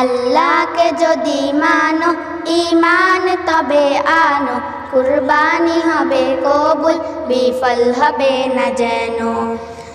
আল্লাহকে যদি মানো ইমান তবে আনো। কুরবানি হবে, কবুল, বিফল হবে না যেন।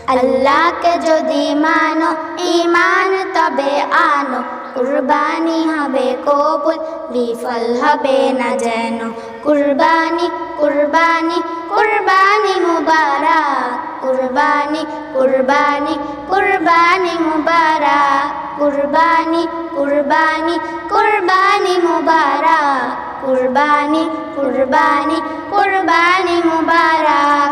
আল্লাহকে যদি মানো ইমান তবে আনো। কুরবানি হবে, কবুল, বিফল হবে না যেন। কুরবানি কুরবানি কুরবানি মুবারক, কুরবানি কুরবানি কুরবানি মুবারক, কুরবানি কুরবানি কুরবানি মুবারক, কুরবানি কুরবানি কুরবানি মুবারক।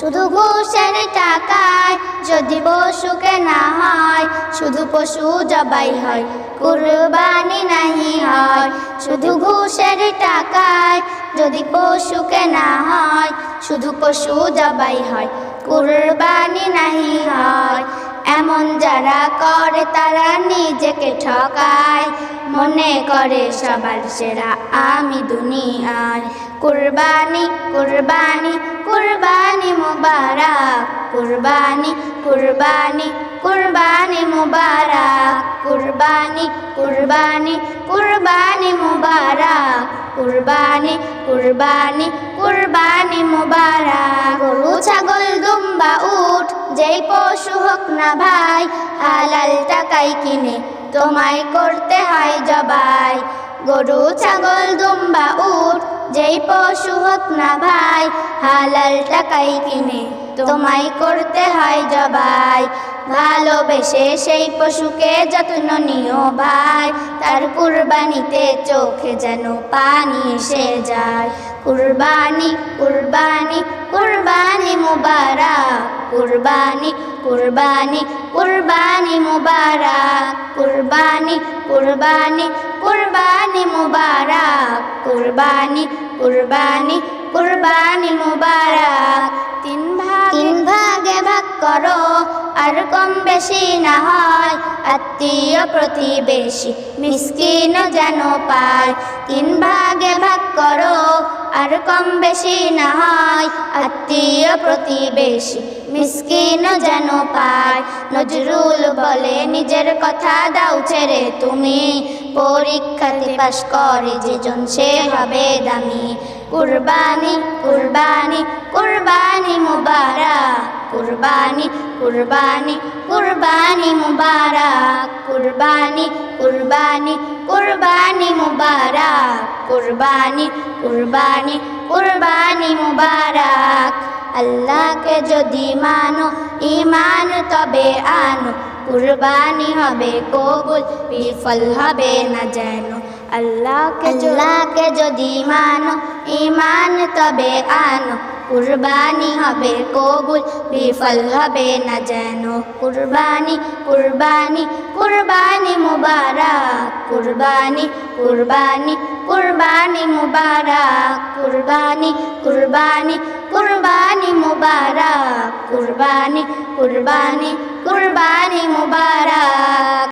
শুধু ঘুষের টাকায় যদি পশু না হয়, শুধু পশু জবাই হয়। কুরবানি নাহি হয়, শুধু ঘুষের টাকায় যদি পশু কেনা হয়, শুধু পশু জবাই হয়। কুরবানি নাহি হয়, এমন যারা করে তারা নিজেকে ঠকায়। মনে করে সবার সেরা আমি দুনিয়ায়। কুরবানি কুরবানি কুরবানি মুবারক, কুরবানি কুরবানি কুরবানি মুবারক, কুরবানি কুরবানি কুরবানি মুবারক, কুরবানি কুরবানি কুরবানি মুবারক। গরু, ছাগল দুম্বা উঠ যেই পশু হোক না ভাই, হালাল টাকাই কিনে তোমায় করতে হয় জবাই গরু, ছাগল, দুম্বা উঠ যেই পশু হোক না ভাই, হালাল টাকাই কিনে তোমায় করতে হয় জবাই। ভালোবেসে সেই পশুকে যত্ন নিও ভাই, তার কুরবানিতে চোখে যেন পানি এসে যায়। কুরবানি কুরবানি কুরবানি মুবারক, কুরবানি কুরবানি কুরবানি মুবারক, কুরবানি কুরবানি কুরবানি মুবারক, কুরবানি কুরবানি কুরবানি মুবারক। তিন ভাগ তিন ভাগে ভাগ করো, আর কম বেশি না হয়, আত্মীয় প্রতিবেশী মিসকিন যেন পায়। তিন ভাগ আর কম বেশি না হয়। আত্মীয় প্রতিবেশী মিসকিন যেন পায়। নজরুল বলে, নিজের কথা দাও ছেড়ে তুমি। পরীক্ষাতে পাশ করে, যেজন সে হবে দামি। কুরবানি কুরবানি কুরবানি মুবারা কুরবানি কুরবানি কুরবানি মুবারক। কুরবানি কুরবানি কুরবানি মুবারক কুরবানি কুরবানি কুরবানি মুবারক। আল্লাহকে যদি মানো ইমান তবে আনো কুরবানি হবে কবুল বিফল হবে না যেন। আল্লাহকে আল্লাহকে যদি মানো ইমান তবে আনো কুরবানি হবে কবুল, বিফল হবে না যেন। কুরবানি কুরবানি কুরবানি মুবারক। কুরবানি কুরবানি কুরবানি মুবারক। কুরবানি কুরবানি কুরবানি মুবারক। কুরবানি কুরবানি কুরবানি মুবারক।